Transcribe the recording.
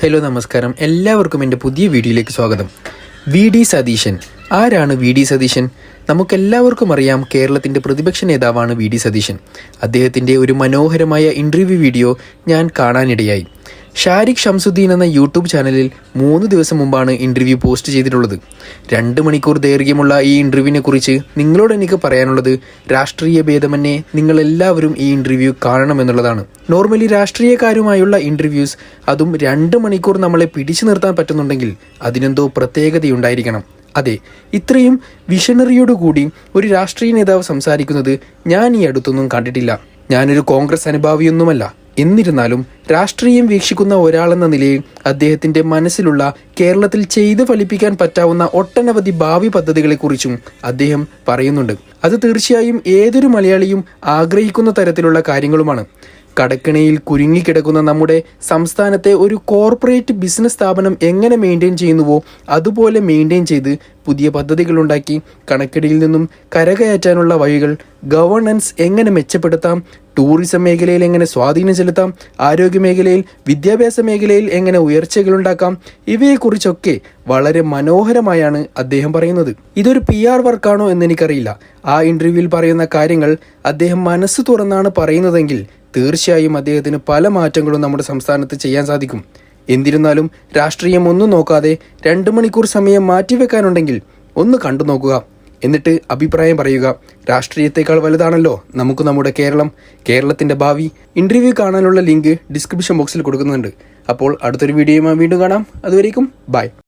Hello നമസ്കാരം. എല്ലാവർക്കും എന്റെ പുതിയ വീഡിയോയിലേക്ക് സ്വാഗതം. V D Satheesan. ആരാണ് വി ഡി സതീശൻ? നമുക്കെല്ലാവർക്കും അറിയാം കേരളത്തിന്റെ പ്രതിപക്ഷ നേതാവാണ് വി ഡി സതീശൻ. അദ്ദേഹത്തിന്റെ ഒരു മനോഹരമായ ഇന്റർവ്യൂ വീഡിയോ ഞാൻ കാണാനിടയായി. ഷാരിഖ് ഷംസുദ്ദീൻ എന്ന യൂട്യൂബ് ചാനലിൽ മൂന്ന് ദിവസം മുമ്പാണ് ഇന്റർവ്യൂ പോസ്റ്റ് ചെയ്തിട്ടുള്ളത്. രണ്ട് മണിക്കൂർ ദൈർഘ്യമുള്ള ഈ ഇന്റർവ്യൂവിനെ കുറിച്ച് നിങ്ങളോട് എനിക്ക് പറയാനുള്ളത് രാഷ്ട്രീയ ഭേദമന്യേ നിങ്ങളെല്ലാവരും ഈ ഇന്റർവ്യൂ കാണണമെന്നുള്ളതാണ് നോർമലി രാഷ്ട്രീയക്കാരുമായുള്ള ഇന്റർവ്യൂസ് അതും രണ്ട് മണിക്കൂർ നമ്മളെ പിടിച്ചു നിർത്താൻ പറ്റുന്നുണ്ടെങ്കിൽ അതിനെന്തോ പ്രത്യേകതയുണ്ടായിരിക്കണം. അതെ ഇത്രയും വിഷണറിയോടുകൂടി ഒരു രാഷ്ട്രീയ നേതാവ് സംസാരിക്കുന്നത് ഞാൻ ഈ അടുത്തൊന്നും കണ്ടിട്ടില്ല. ഞാനൊരു കോൺഗ്രസ് അനുഭാവിയൊന്നുമല്ല. എന്നിരുന്നാലും രാഷ്ട്രീയം വീക്ഷിക്കുന്ന ഒരാളെന്ന നിലയിൽ അദ്ദേഹത്തിന്റെ മനസ്സിലുള്ള കേരളത്തിൽ ചെയ്തു ഫലിപ്പിക്കാൻ പറ്റാവുന്ന ഒട്ടനവധി ഭാവി പദ്ധതികളെക്കുറിച്ചും അദ്ദേഹം പറയുന്നുണ്ട്. അത് തീർച്ചയായും ഏതൊരു മലയാളിയും ആഗ്രഹിക്കുന്ന തരത്തിലുള്ള കാര്യങ്ങളുമാണ്. കടക്കിണിയിൽ കുരുങ്ങിക്കിടക്കുന്ന നമ്മുടെ സംസ്ഥാനത്തെ ഒരു കോർപ്പറേറ്റ് ബിസിനസ് സ്ഥാപനം എങ്ങനെ മെയിന്റെയിൻ ചെയ്യുന്നുവോ അതുപോലെ മെയിന്റെയിൻ ചെയ്ത് പുതിയ പദ്ധതികളുണ്ടാക്കി. കണക്കിടിയിൽ നിന്നും കരകയറ്റാനുള്ള വഴികൾ ഗവർണൻസ് എങ്ങനെ മെച്ചപ്പെടുത്താം? ടൂറിസം മേഖലയിൽ എങ്ങനെ സ്വാധീനം ചെലുത്താം? ആരോഗ്യ മേഖലയിൽ വിദ്യാഭ്യാസ മേഖലയിൽ എങ്ങനെ ഉയർച്ചകളുണ്ടാക്കാം ഇവയെക്കുറിച്ചൊക്കെ വളരെ മനോഹരമായാണ് അദ്ദേഹം പറയുന്നത്. ഇതൊരു പി ആർ വർക്കാണോ എന്ന് എനിക്കറിയില്ല. ആ ഇന്റർവ്യൂവിൽ പറയുന്ന കാര്യങ്ങൾ അദ്ദേഹം മനസ്സ് തുറന്നാണ് പറയുന്നതെങ്കിൽ തീർച്ചയായും അദ്ദേഹത്തിന് പല മാറ്റങ്ങളും നമ്മുടെ സംസ്ഥാനത്ത് ചെയ്യാൻ സാധിക്കും. എന്നിരുന്നാലും രാഷ്ട്രീയം ഒന്നും നോക്കാതെ രണ്ട് മണിക്കൂർ സമയം മാറ്റിവെക്കാനുണ്ടെങ്കിൽ ഒന്ന് കണ്ടു നോക്കുക. എന്നിട്ട് അഭിപ്രായം പറയുക. രാഷ്ട്രീയത്തെക്കാൾ വലുതാണല്ലോ നമുക്ക് നമ്മുടെ കേരളം. കേരളത്തിന്റെ ഭാവി. ഇന്റർവ്യൂ കാണാനുള്ള ലിങ്ക് ഡിസ്ക്രിപ്ഷൻ ബോക്സിൽ കൊടുക്കുന്നുണ്ട്. അപ്പോൾ അടുത്തൊരു വീഡിയോയുമായി വീണ്ടും കാണാം. അതുവരേക്കും ബൈ